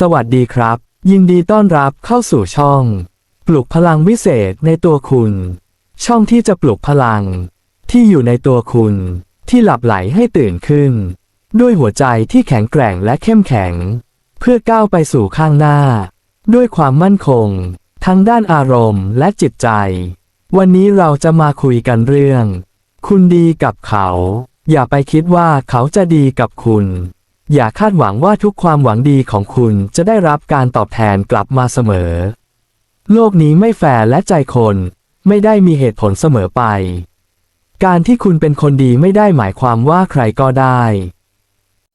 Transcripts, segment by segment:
สวัสดีครับ ยินดีต้อนรับเข้าสู่ช่อง ปลุกพลังวิเศษในตัวคุณ ช่องที่จะปลุกพลัง ที่อยู่ในตัวคุณ ที่หลับไหลให้ตื่นขึ้น ด้วยหัวใจที่แข็งแกร่งและเข้มแข็ง เพื่อก้าวไปสู่ข้างหน้า ด้วยความมั่นคง ทั้งด้านอารมณ์และจิตใจ วันนี้เราจะมาคุยกันเรื่อง คุณดีกับเขา อย่าไปคิดว่าเขาจะดีกับคุณ อย่าคาดหวังว่าทุกความหวังดีของคุณจะได้รับการตอบแทนกลับมาเสมอ โลกนี้ไม่แฟร์และใจคนไม่ได้มีเหตุผลเสมอไป การที่คุณเป็นคนดีไม่ได้หมายความว่าใครก็ได้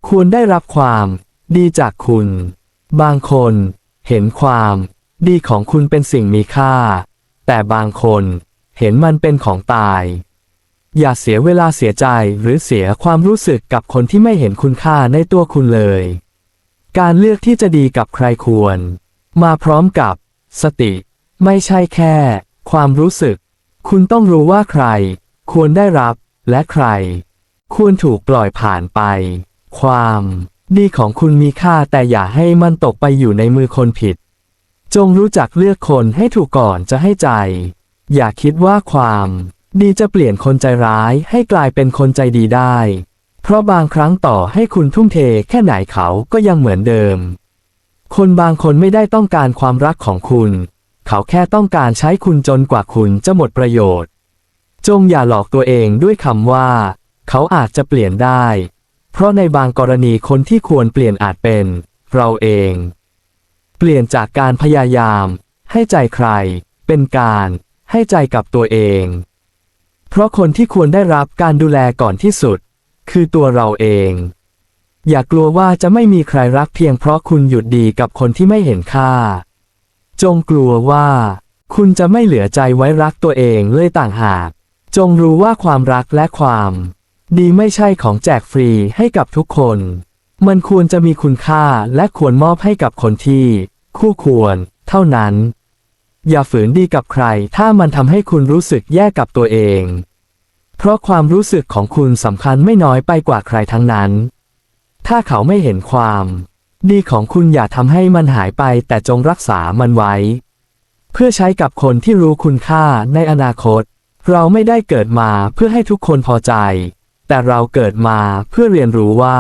ควรได้รับความดีจากคุณ บางคน เห็นความดีของคุณเป็นสิ่งมีค่า แต่บางคนเห็นมันเป็นของตาย อย่าเสียเวลาเสียใจหรือเสียความรู้สึกกับคนที่ไม่เห็นคุณค่าในตัวคุณเลย การเลือกที่จะดีกับใครควร มาพร้อมกับ สติ ไม่ใช่แค่ ความรู้สึก คุณต้องรู้ว่าใคร ควรได้รับ และใคร ควรถูกปล่อยผ่านไป ความ ดีของคุณมีค่าแต่อย่าให้มันตกไปอยู่ในมือคนผิด จงรู้จักเลือกคนให้ถูกก่อนจะให้ใจ อย่าคิดว่าความ ดีจะเปลี่ยนคนใจร้ายให้กลายเป็นคนใจดีได้ เพราะบางครั้งต่อให้คุณทุ่มเทแค่ไหนเขาก็ยังเหมือนเดิม คนบางคนไม่ได้ต้องการความรักของคุณ เขาแค่ต้องการใช้คุณจนกว่าคุณจะหมดประโยชน์ จงอย่าหลอกตัวเองด้วยคำว่า เขาอาจจะเปลี่ยนได้ เพราะในบางกรณีคนที่ควรเปลี่ยนอาจเป็น เราเอง เปลี่ยนจากการพยายาม ให้ใจใคร เป็นการ ให้ใจกับตัวเอง เพราะคนที่ควรได้รับการดูแลก่อนที่สุด คือตัวเราเอง อย่ากลัวว่าจะไม่มีใครรักเพียงเพราะคุณหยุดดีกับคนที่ไม่เห็นค่า จงกลัวว่า คุณจะไม่เหลือใจไว้รักตัวเองเลยต่างหาก จงรู้ว่าความรักและความ ดีไม่ใช่ของแจกฟรีให้กับทุกคน มันควรจะมีคุณค่าและควรมอบให้กับคนที่ คู่ควร เท่านั้น อย่าฝืนดีกับใคร ถ้ามันทำให้คุณรู้สึกแย่กับตัวเอง เพราะความรู้สึกของคุณสำคัญไม่น้อยไปกว่าใครทั้งนั้น ถ้าเขาไม่เห็นความ ดีของคุณอย่าทำให้มันหายไปแต่จงรักษามันไว้ เพื่อใช้กับคนที่รู้คุณค่าในอนาคต เราไม่ได้เกิดมาเพื่อให้ทุกคนพอใจ แต่เราเกิดมาเพื่อเรียนรู้ว่า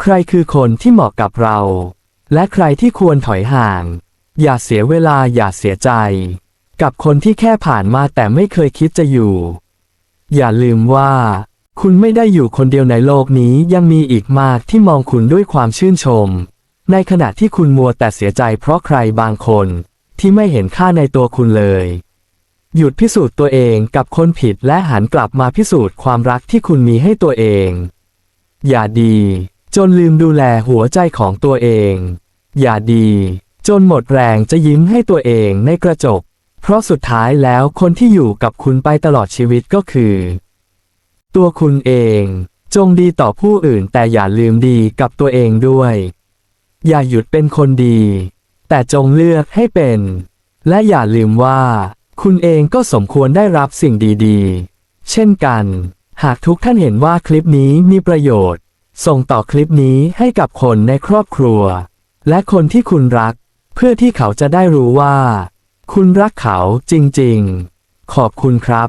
ใครคือคนที่เหมาะกับเรา และใครที่ควรถอยห่าง อย่าเสียเวลาอย่าเสียใจ กับคนที่แค่ผ่านมาแต่ไม่เคยคิดจะอยู่ อย่าลืมว่า คุณไม่ได้อยู่คนเดียวในโลกนี้ยังมีอีกมากที่มองคุณด้วยความชื่นชม ในขณะที่คุณมัวแต่เสียใจเพราะใครบางคนที่ไม่เห็นค่าในตัวคุณเลย หยุดพิสูจน์ตัวเองกับคนผิดและหันกลับมาพิสูจน์ความรักที่คุณมีให้ตัวเอง อย่าดี จนลืมดูแลหัวใจของตัวเอง อย่าดี จนหมดแรงจะยิ้มให้ตัวเองในกระจก เพราะสุดท้ายแล้วคนที่อยู่กับคุณไปตลอดชีวิตก็คือ ตัวคุณเอง จงดีต่อผู้อื่นแต่อย่าลืมดีกับตัวเองด้วย อย่าหยุดเป็นคนดี แต่จงเลือกให้เป็น และอย่าลืมว่า คุณเองก็สมควรได้รับสิ่งดีๆ เช่นกัน หากทุกท่านเห็นว่าคลิปนี้มีประโยชน์ ส่งต่อคลิปนี้ให้กับคนในครอบครัว และคนที่คุณรัก เพื่อที่เขาจะได้รู้ว่า คุณรักเขาจริงๆ ขอบคุณครับ